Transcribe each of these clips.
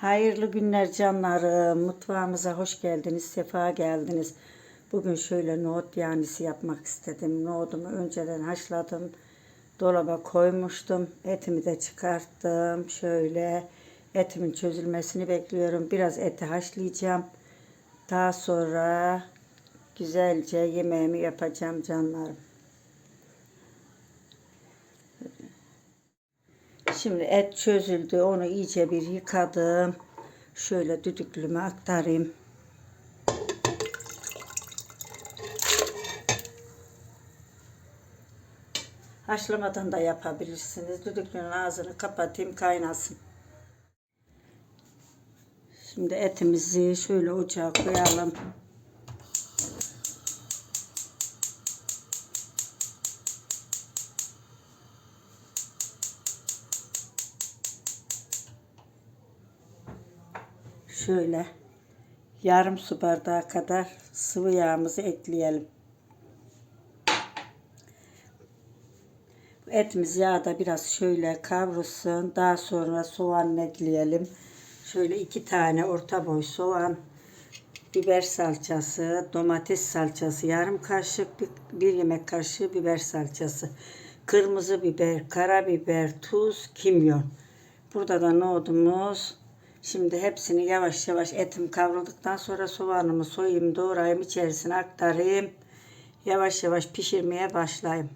Hayırlı günler canlarım. Mutfağımıza hoş geldiniz, sefa geldiniz. Bugün şöyle nohut yanisi yapmak istedim. Nohudumu önceden haşladım. Dolaba koymuştum. Etimi de çıkarttım. Şöyle etimin çözülmesini bekliyorum. Biraz eti haşlayacağım. Daha sonra güzelce yemeğimi yapacağım canlarım. Şimdi et çözüldü. Onu iyice bir yıkadım. Şöyle düdüklüme aktarayım. Haşlamadan da yapabilirsiniz. Düdüklünün ağzını kapatayım kaynasın. Şimdi etimizi şöyle ocağa koyalım. Şöyle yarım su bardağı kadar sıvı yağımızı ekleyelim. Etimiz yağda biraz şöyle kavrulsun. Daha sonra soğan ekleyelim. Şöyle iki tane orta boy soğan, biber salçası, domates salçası, yarım kaşık, bir, yemek kaşığı biber salçası, kırmızı biber, karabiber, tuz, kimyon. Burada da nohudumuz. Şimdi hepsini yavaş yavaş etim kavrulduktan sonra soğanımı soyayım, doğrayayım, içerisine aktarayım. Yavaş yavaş pişirmeye başlayayım.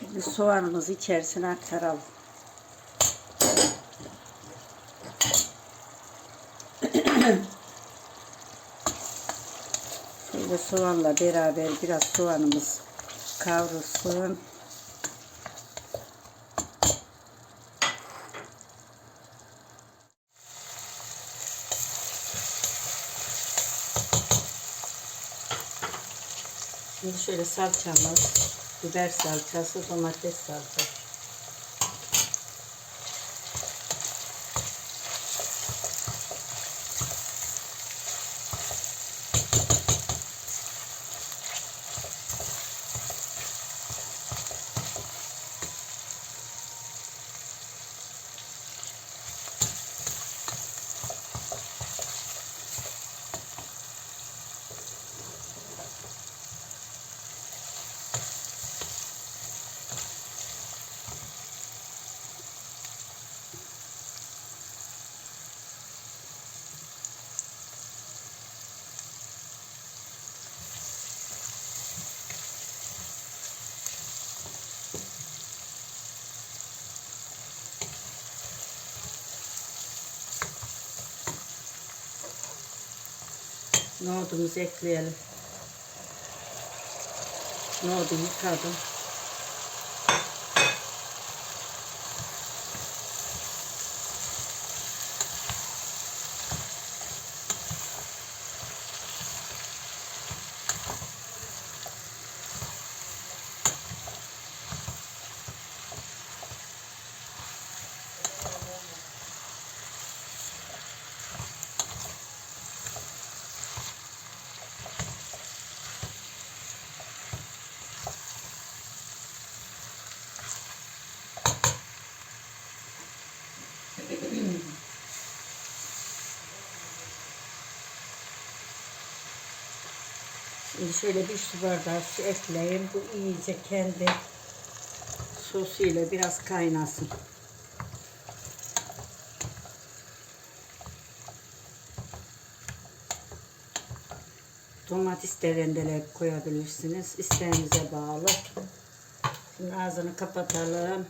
Şimdi soğanımızı içerisine aktaralım. Şöyle soğanla beraber biraz soğanımız kavrulsun. Şimdi şöyle salçamız, biber salçası, domates salçası. Nohudumuzu ekleyelim. Nohudu yıkadım. Şöyle bir su bardağı su ekleyeyim. Bu iyice kendi sosuyla biraz kaynasın. Domates de rendeleyip koyabilirsiniz. İsteğinize bağlı. Şimdi ağzını kapatalım.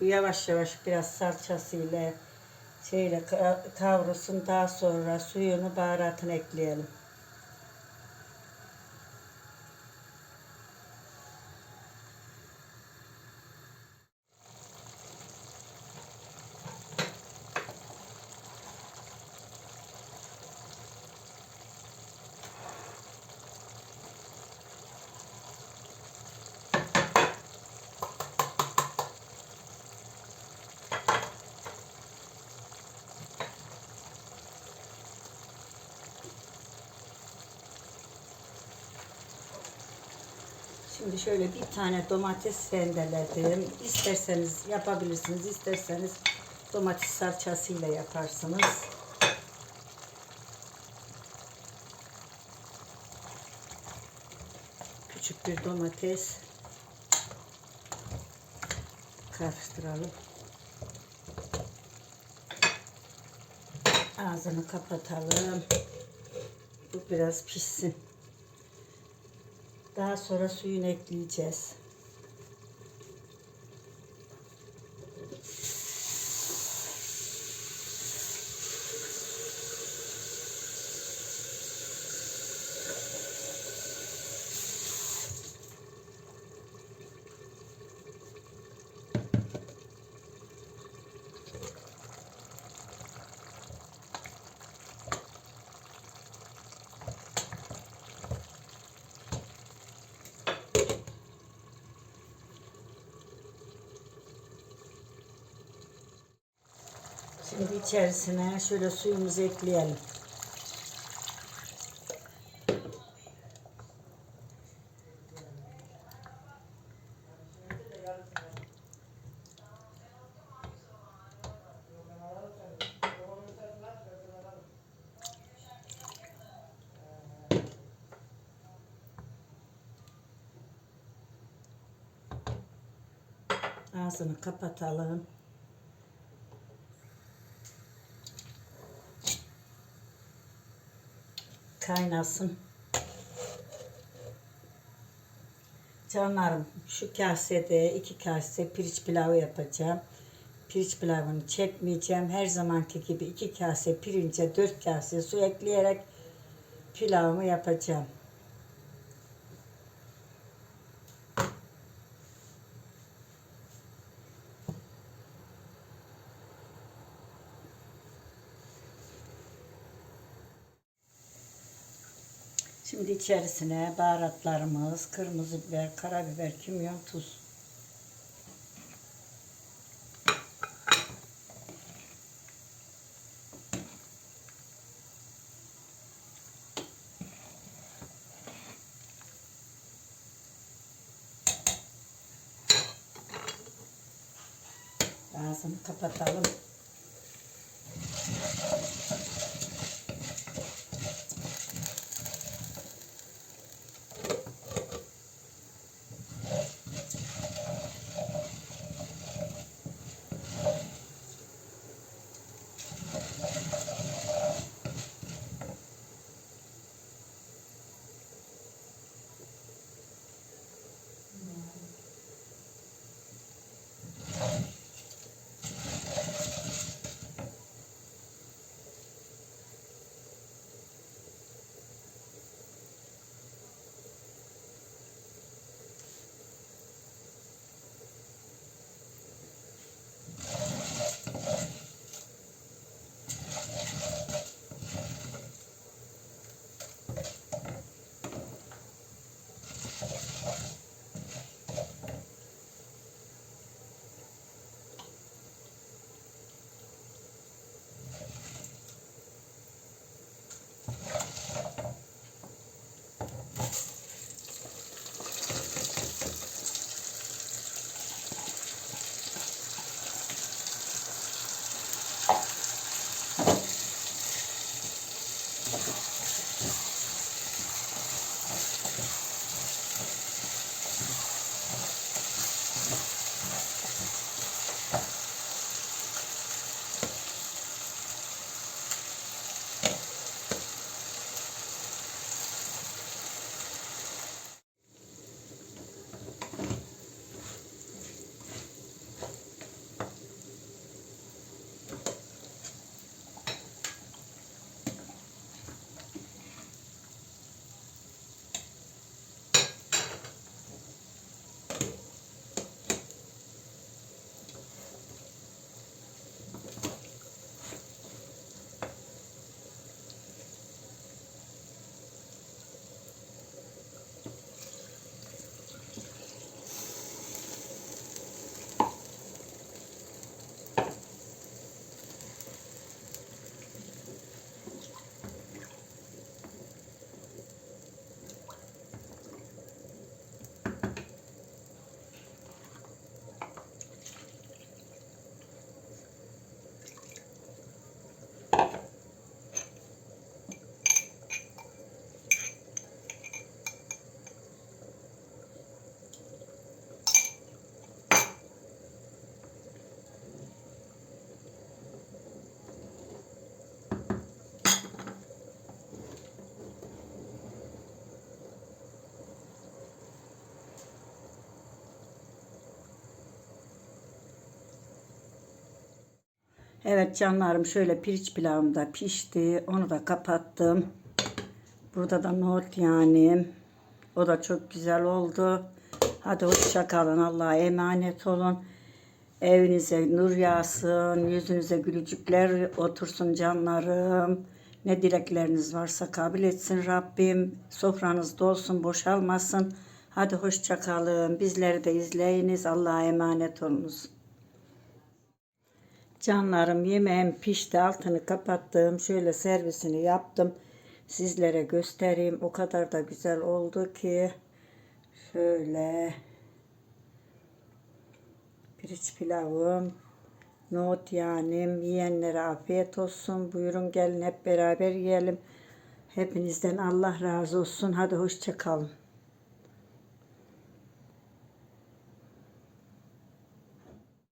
Bu yavaş yavaş biraz salçasıyla şeyle ka- kavrulsun. Daha sonra suyunu, baharatını ekleyelim. Şimdi şöyle bir tane domates rendeledim. İsterseniz yapabilirsiniz, isterseniz domates salçasıyla yaparsınız. Küçük bir domates karıştıralım. Ağzını kapatalım. Bu biraz pişsin. Daha sonra suyunu ekleyeceğiz. Şimdi içerisine şöyle suyumuzu ekleyelim. Ağzını kapatalım. Kaynasın. Canlarım şu kasede iki kase pirinç pilavı yapacağım. Pirinç pilavını çekmeyeceğim. Her zamanki gibi iki kase pirince dört kase su ekleyerek pilavımı yapacağım. Şimdi içerisine baharatlarımız, kırmızı biber, karabiber, kimyon, tuz. Ağzını kapatalım. Evet canlarım şöyle pirinç pilavım da pişti. Onu da kapattım. Burada da nohut yani. O da çok güzel oldu. Hadi hoşça kalın. Allah'a emanet olun. Evinize nur yağsın. Yüzünüze gülücükler otursun canlarım. Ne dilekleriniz varsa kabul etsin Rabbim. Sofranız dolsun, boşalmasın. Hadi hoşça kalın. Bizleri de izleyiniz. Allah'a emanet olunuz. Canlarım yemeğim pişti. Altını kapattım. Şöyle servisini yaptım. Sizlere göstereyim. O kadar da güzel oldu ki. Şöyle pirinç pilavım, nohut yanim, yiyenlere afiyet olsun. Buyurun gelin hep beraber yiyelim. Hepinizden Allah razı olsun. Hadi hoşça kalın.